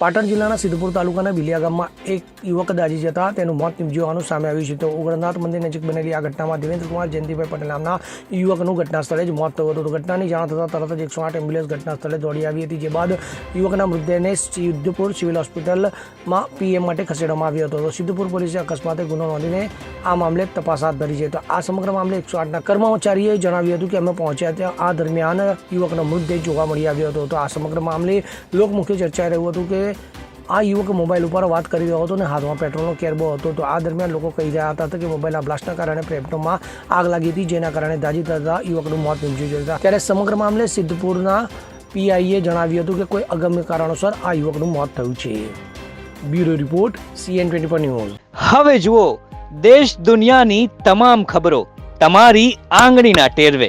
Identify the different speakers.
Speaker 1: પાટણ જિલ્લાના સિદ્ધપુર તાલુકાના બિલિયા ગામમાં એક યુવક દાજી જતા તેનું મોત નીપજ્યું સામે આવ્યું છે. તો ઉગ્રનાથ મંદિર નજીક બનેલી આ ઘટનામાં દેવેન્દ્રકુમાર, જયંતિભાઈ પટેલ નામના યુવકનું ઘટના સ્થળે જ મોત થયું હતું. ઘટનાની જાણ થતાં તરત જ એકસો આઠ એમ્બ્યુલન્સ ઘટના સ્થળે દોડી આવી હતી, જે બાદ યુવકના મૃતદેહને સિદ્ધપુર સિવિલ હોસ્પિટલમાં પીએમ માટે ખસેડવામાં આવ્યો હતો. સિદ્ધપુર પોલીસે અકસ્માતે ગુનો નોંધીને આ મામલે તપાસ હાથ ધરી છે. તો આ સમગ્ર મામલે એકસો આઠના કર્મચારીએ જણાવ્યું હતું કે અમે પહોંચ્યા ત્યાં આ દરમિયાન યુવકનો મૃતદેહ જોવા મળી આવ્યો હતો. તો આ સમગ્ર મામલે લોકમુખ્ય ચર્ચાઈ રહ્યું હતું કે આ યુવક મોબાઈલ ઉપર વાત કરી રહ્યો હતો અને હાથમાં પેટ્રોલનો કેરબો હતો. તો આ દરમિયાન લોકો કહી રહ્યા હતા કે મોબાઈલના બ્લાસ્ટના કારણે પ્રેપ્ટોમાં આગ લાગી હતી, જેના કારણે દાજી થતા યુવકનું મોત નીપજ્યું છે. ત્યારે સમગ્ર મામલે સિદ્ધપુરના પીઆઈએ જણાવ્યું હતું કે કોઈ અગમ્ય કારણોસર આ યુવકનું મોત થયું છે. Bureau report, CN twenty four news.
Speaker 2: હવે જુઓ, દેશ દુનિયાની તમામ ખબરો તમારી આંગળીના ટેરવે.